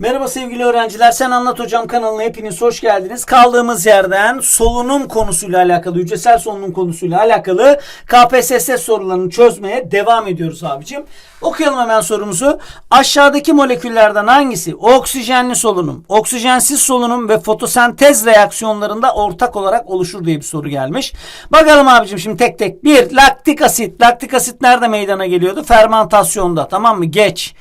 Merhaba sevgili öğrenciler. Sen Anlat Hocam kanalına hepiniz hoş geldiniz. Kaldığımız yerden solunum konusuyla alakalı, hücresel solunum konusuyla alakalı KPSS sorularını çözmeye devam ediyoruz abicim. Okuyalım hemen sorumuzu. Aşağıdaki moleküllerden hangisi oksijenli solunum, oksijensiz solunum ve fotosentez reaksiyonlarında ortak olarak oluşur diye bir soru gelmiş. Bakalım abicim şimdi tek tek. Bir, laktik asit. Laktik asit nerede meydana geliyordu? Fermentasyonda tamam mı? Geç.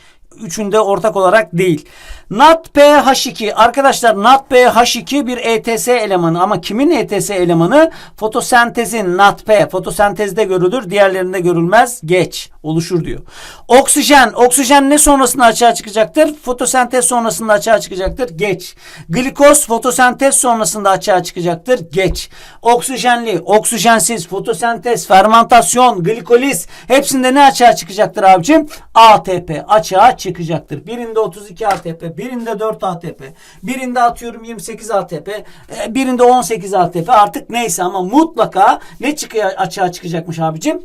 Üçünde ortak olarak değil. NADPH2 arkadaşlar NADPH2 bir ETS elemanı ama kimin ETS elemanı? Fotosentezin NADP fotosentezde görülür diğerlerinde görülmez geç oluşur diyor. Oksijen oksijen ne sonrasında açığa çıkacaktır? Fotosentez sonrasında açığa çıkacaktır geç. Glikoz fotosentez sonrasında açığa çıkacaktır geç. Oksijenli oksijensiz fotosentez fermentasyon glikoliz hepsinde ne açığa çıkacaktır abicim? ATP açığa çıkacaktır. Birinde 32 ATP, birinde 4 ATP, birinde atıyorum 28 ATP, e, birinde 18 ATP artık neyse ama mutlaka ne çıkıyor açığa çıkacakmış abicim?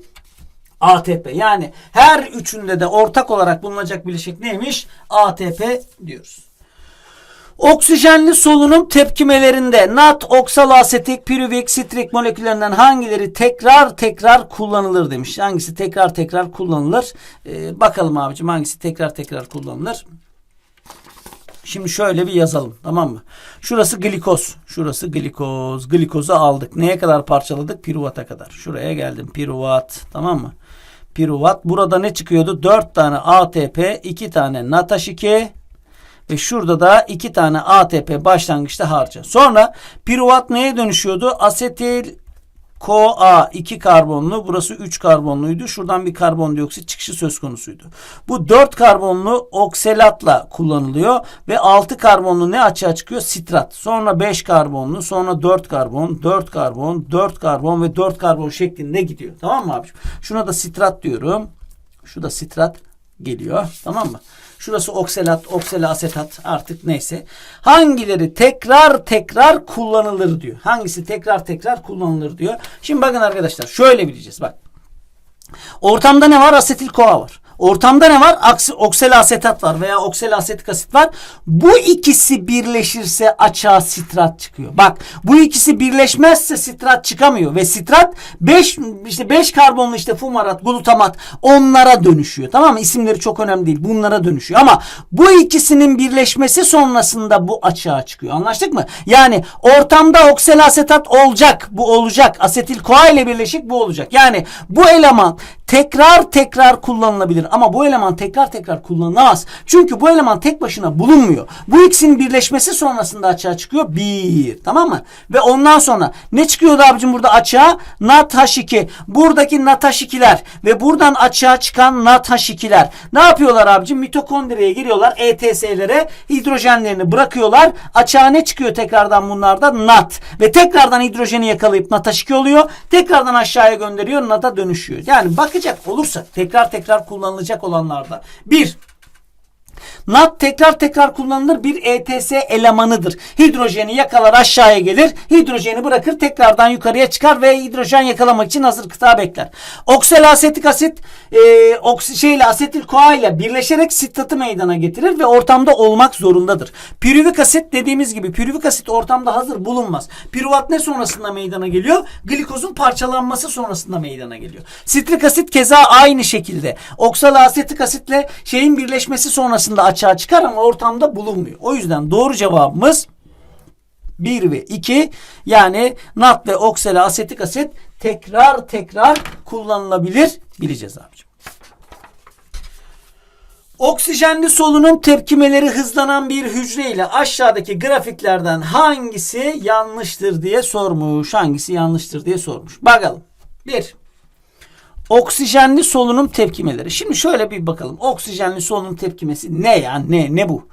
ATP. Yani her üçünde de ortak olarak bulunacak bileşik neymiş? ATP diyoruz. Oksijenli solunum tepkimelerinde nat, oksalasetik, piruvik, sitrik moleküllerinden hangileri tekrar tekrar kullanılır demiş. Hangisi tekrar tekrar kullanılır? Ee, bakalım abicim hangisi tekrar tekrar kullanılır? Şimdi şöyle bir yazalım tamam mı? Şurası glikoz. Şurası glikoz. Glikozu aldık. Neye kadar parçaladık? Piruvata kadar. Şuraya geldim. Piruvat. Tamam mı? Piruvat. Burada ne çıkıyordu? 4 tane ATP, 2 tane NATH2 ve şurada da 2 tane ATP başlangıçta harca. Sonra piruvat neye dönüşüyordu? Asetil CoA 2 karbonlu burası 3 karbonluydu. Şuradan bir karbondioksit çıkışı söz konusuydu. Bu 4 karbonlu okselatla kullanılıyor ve 6 karbonlu ne açığa çıkıyor? Sitrat. Sonra 5 karbonlu, sonra 4 karbon, 4 karbon, 4 karbon ve 4 karbon şeklinde gidiyor. Tamam mı abiciğim? Şuna da sitrat diyorum. Şu da sitrat geliyor. Tamam mı? Şurası okselat, okselasetat artık neyse. Hangileri tekrar tekrar kullanılır diyor. Hangisi tekrar tekrar kullanılır diyor. Şimdi bakın arkadaşlar şöyle bileceğiz bak. Ortamda ne var? Asetil koa var. Ortamda ne var? Aksi, okselasetat var veya okselasetik asit var. Bu ikisi birleşirse açığa sitrat çıkıyor. Bak bu ikisi birleşmezse sitrat çıkamıyor ve sitrat 5 işte 5 karbonlu işte fumarat, glutamat onlara dönüşüyor. Tamam mı? İsimleri çok önemli değil. Bunlara dönüşüyor ama bu ikisinin birleşmesi sonrasında bu açığa çıkıyor. Anlaştık mı? Yani ortamda okselasetat olacak. Bu olacak. Asetil koa ile birleşik bu olacak. Yani bu eleman tekrar tekrar kullanılabilir ama bu eleman tekrar tekrar kullanılamaz. Çünkü bu eleman tek başına bulunmuyor. Bu ikisinin birleşmesi sonrasında açığa çıkıyor. Bir. Tamam mı? Ve ondan sonra ne çıkıyordu abicim burada açığa? NATH2. Buradaki NATH2'ler ve buradan açığa çıkan NATH2'ler. Ne yapıyorlar abicim? Mitokondriye giriyorlar. ETS'lere hidrojenlerini bırakıyorlar. Açığa ne çıkıyor tekrardan bunlarda? NAT. Ve tekrardan hidrojeni yakalayıp NATH2 oluyor. Tekrardan aşağıya gönderiyor. NAT'a dönüşüyor. Yani bakacak olursak tekrar tekrar kullanılacak olanlarda. Bir, NAT tekrar tekrar kullanılır bir ETS elemanıdır. Hidrojeni yakalar aşağıya gelir. Hidrojeni bırakır tekrardan yukarıya çıkar ve hidrojen yakalamak için hazır kıta bekler. Oksalasetik asit e, oks şeyle asetil koa ile birleşerek sitratı meydana getirir ve ortamda olmak zorundadır. Piruvik asit dediğimiz gibi piruvik asit ortamda hazır bulunmaz. Piruvat ne sonrasında meydana geliyor? Glikozun parçalanması sonrasında meydana geliyor. Sitrik asit keza aynı şekilde. Oksalasetik asitle şeyin birleşmesi sonrasında açığa çıkar ama ortamda bulunmuyor. O yüzden doğru cevabımız 1 ve 2 yani nat ve oksalasetik asit tekrar tekrar kullanılabilir bileceğiz abicim. Oksijenli solunum tepkimeleri hızlanan bir hücre ile aşağıdaki grafiklerden hangisi yanlıştır diye sormuş. Hangisi yanlıştır diye sormuş. Bakalım. 1. Oksijenli solunum tepkimeleri. Şimdi şöyle bir bakalım. Oksijenli solunum tepkimesi ne ya? Ne? Ne bu?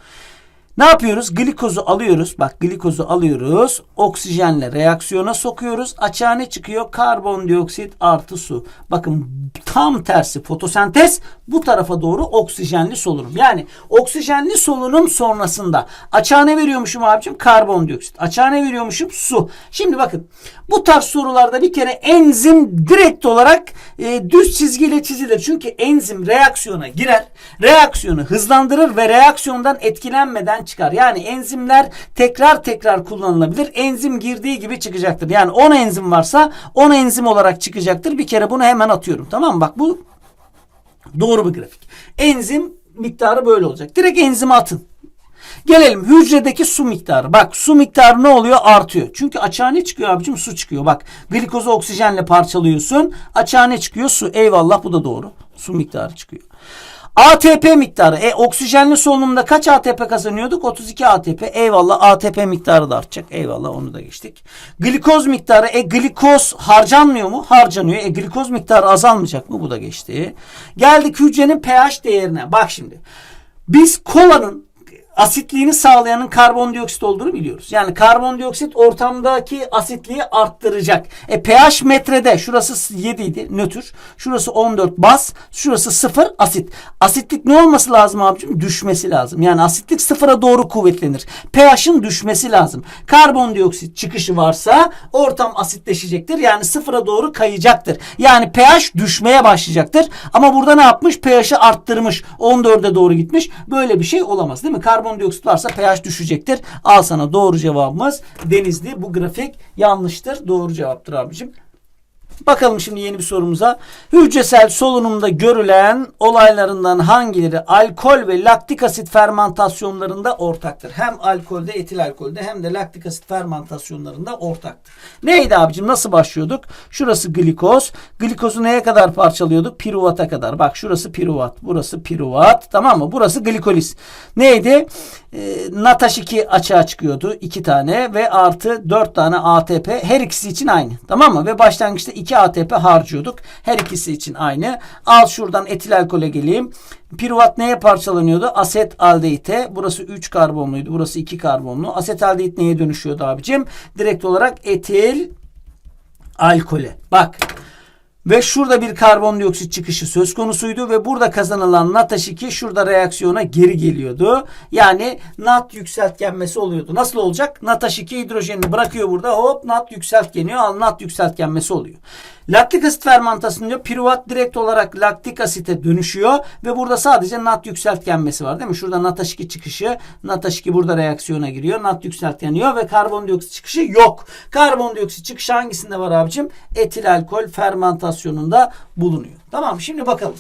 Ne yapıyoruz? Glikozu alıyoruz. Bak glikozu alıyoruz. Oksijenle reaksiyona sokuyoruz. Açığa ne çıkıyor? Karbondioksit artı su. Bakın tam tersi fotosentez bu tarafa doğru oksijenli solunum. Yani oksijenli solunum sonrasında açığa ne veriyormuşum abicim? Karbondioksit. Açığa ne veriyormuşum? Su. Şimdi bakın bu tarz sorularda bir kere enzim direkt olarak e, düz çizgiyle çizilir. Çünkü enzim reaksiyona girer. Reaksiyonu hızlandırır ve reaksiyondan etkilenmeden çıkar. Yani enzimler tekrar tekrar kullanılabilir. Enzim girdiği gibi çıkacaktır. Yani 10 enzim varsa 10 enzim olarak çıkacaktır. Bir kere bunu hemen atıyorum. Tamam mı? Bak bu doğru bir grafik. Enzim miktarı böyle olacak. Direkt enzimi atın. Gelelim hücredeki su miktarı. Bak su miktarı ne oluyor? Artıyor. Çünkü açığa ne çıkıyor abicim? Su çıkıyor. Bak glikozu oksijenle parçalıyorsun. Açığa ne çıkıyor? Su. Eyvallah bu da doğru. Su miktarı çıkıyor. ATP miktarı. E oksijenli solunumda kaç ATP kazanıyorduk? 32 ATP. Eyvallah ATP miktarı da artacak. Eyvallah onu da geçtik. Glikoz miktarı. E glikoz harcanmıyor mu? Harcanıyor. E glikoz miktarı azalmayacak mı? Bu da geçti. Geldik hücrenin pH değerine. Bak şimdi. Biz kolanın asitliğini sağlayanın karbondioksit olduğunu biliyoruz. Yani karbondioksit ortamdaki asitliği arttıracak. E pH metrede şurası 7 idi nötr. Şurası 14 baz. Şurası 0 asit. Asitlik ne olması lazım abicim? Düşmesi lazım. Yani asitlik sıfıra doğru kuvvetlenir. pH'ın düşmesi lazım. Karbondioksit çıkışı varsa ortam asitleşecektir. Yani sıfıra doğru kayacaktır. Yani pH düşmeye başlayacaktır. Ama burada ne yapmış? pH'i arttırmış. 14'e doğru gitmiş. Böyle bir şey olamaz değil mi? Karbondioksit varsa pH düşecektir. Al sana doğru cevabımız Denizli. Bu grafik yanlıştır. Doğru cevaptır abicim. Bakalım şimdi yeni bir sorumuza. Hücresel solunumda görülen olaylarından hangileri alkol ve laktik asit fermentasyonlarında ortaktır? Hem alkolde, etil alkolde hem de laktik asit fermentasyonlarında ortaktır. Neydi abicim? Nasıl başlıyorduk? Şurası glikoz. Glikozu neye kadar parçalıyorduk? Piruvata kadar. Bak şurası piruvat. Burası piruvat. Tamam mı? Burası glikoliz. Neydi? E, Nataş 2 açığa çıkıyordu. 2 tane ve artı 4 tane ATP. Her ikisi için aynı. Tamam mı? Ve başlangıçta 2 ATP harcıyorduk. Her ikisi için aynı. Al şuradan etil alkole geleyim. Piruvat neye parçalanıyordu? Aset aldehite. Burası 3 karbonluydu. Burası 2 karbonlu. Aset aldehit neye dönüşüyordu abicim? Direkt olarak etil alkole. Bak. Ve şurada bir karbondioksit çıkışı söz konusuydu ve burada kazanılan NAT H2 şurada reaksiyona geri geliyordu. Yani NAT yükseltgenmesi oluyordu. Nasıl olacak? NAT H2 hidrojenini bırakıyor burada hop NAT yükseltgeniyor. Al NAT yükseltgenmesi oluyor. Laktik asit fermentasyonu diyor. Piruvat direkt olarak laktik asite dönüşüyor ve burada sadece NAT yükseltgenmesi var değil mi? Şurada NAT H2 çıkışı, NAT H2 burada reaksiyona giriyor. NAT yükseltgeniyor ve karbondioksit çıkışı yok. Karbondioksit çıkışı hangisinde var abicim? Etil alkol fermentasyonunda bulunuyor. Tamam şimdi bakalım.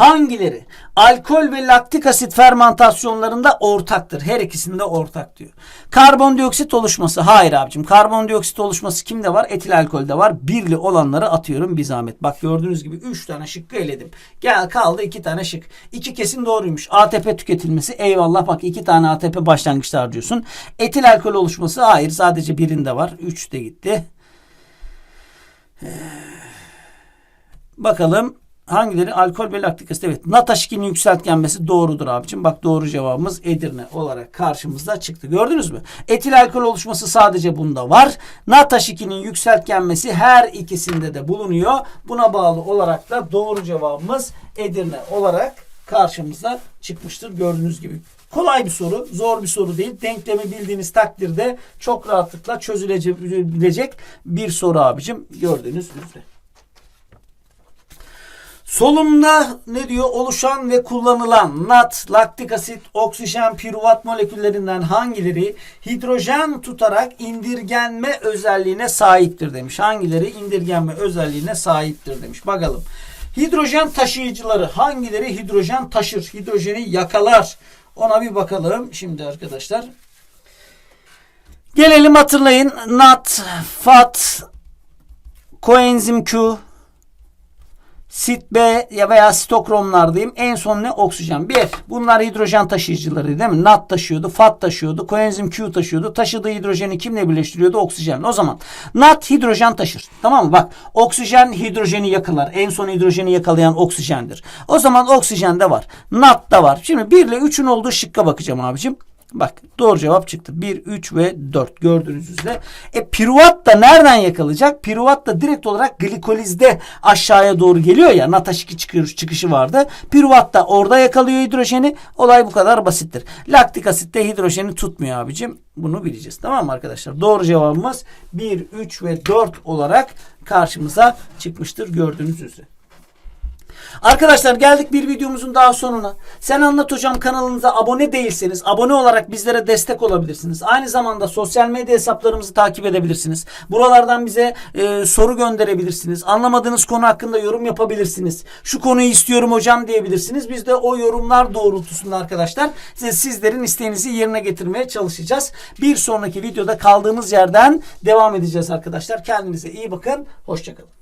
Hangileri alkol ve laktik asit fermentasyonlarında ortaktır? Her ikisinde ortak diyor. Karbondioksit oluşması. Hayır abicim. Karbondioksit oluşması kimde var? Etil alkolde var. Birli olanları atıyorum bir zahmet. Bak gördüğünüz gibi 3 tane şıkkı eledim. Gel kaldı 2 tane şık. 2 kesin doğruymuş. ATP tüketilmesi. Eyvallah bak 2 tane ATP başlangıçta harcıyorsun. Etil alkol oluşması. Hayır sadece birinde var. 3 de gitti. Bakalım hangileri alkol ve laktik asit. Evet. Nataşkin'in yükseltgenmesi doğrudur abicim. Bak doğru cevabımız Edirne olarak karşımızda çıktı. Gördünüz mü? Etil alkol oluşması sadece bunda var. Nataşkin'in yükseltgenmesi her ikisinde de bulunuyor. Buna bağlı olarak da doğru cevabımız Edirne olarak karşımıza çıkmıştır. Gördüğünüz gibi. Kolay bir soru, zor bir soru değil. Denklemi bildiğiniz takdirde çok rahatlıkla çözülebilecek bir soru abicim. Gördüğünüz üzere. Solunumda ne diyor? Oluşan ve kullanılan NAT, laktik asit, oksijen, piruvat moleküllerinden hangileri hidrojen tutarak indirgenme özelliğine sahiptir demiş. Hangileri indirgenme özelliğine sahiptir demiş. Bakalım. Hidrojen taşıyıcıları hangileri hidrojen taşır? Hidrojeni yakalar. Ona bir bakalım şimdi arkadaşlar. Gelelim hatırlayın. NAT, FAT, koenzim Q, Sit B ya veya sitokromlar diyeyim. En son ne? Oksijen. Bir. Bunlar hidrojen taşıyıcıları değil mi? NAT taşıyordu. FAT taşıyordu. Koenzim Q taşıyordu. Taşıdığı hidrojeni kimle birleştiriyordu? Oksijen. O zaman NAT hidrojen taşır. Tamam mı? Bak oksijen hidrojeni yakalar. En son hidrojeni yakalayan oksijendir. O zaman oksijen de var. NAT da var. Şimdi 1 ile 3'ün olduğu şıkka bakacağım abicim. Bak doğru cevap çıktı. 1, 3 ve 4 gördüğünüz üzere. E piruvat da nereden yakalayacak? Piruvat da direkt olarak glikolizde aşağıya doğru geliyor ya. Nataş2 çıkış, çıkışı vardı. Piruvat da orada yakalıyor hidrojeni. Olay bu kadar basittir. Laktik asitte hidrojeni tutmuyor abicim. Bunu bileceğiz. Tamam mı arkadaşlar? Doğru cevabımız 1, 3 ve 4 olarak karşımıza çıkmıştır gördüğünüz üzere. Arkadaşlar geldik bir videomuzun daha sonuna. Sen Anlat Hocam kanalımıza abone değilseniz abone olarak bizlere destek olabilirsiniz. Aynı zamanda sosyal medya hesaplarımızı takip edebilirsiniz. Buralardan bize e, soru gönderebilirsiniz. Anlamadığınız konu hakkında yorum yapabilirsiniz. Şu konuyu istiyorum hocam diyebilirsiniz. Biz de o yorumlar doğrultusunda arkadaşlar size- sizlerin isteğinizi yerine getirmeye çalışacağız. Bir sonraki videoda kaldığımız yerden devam edeceğiz arkadaşlar. Kendinize iyi bakın. Hoşçakalın.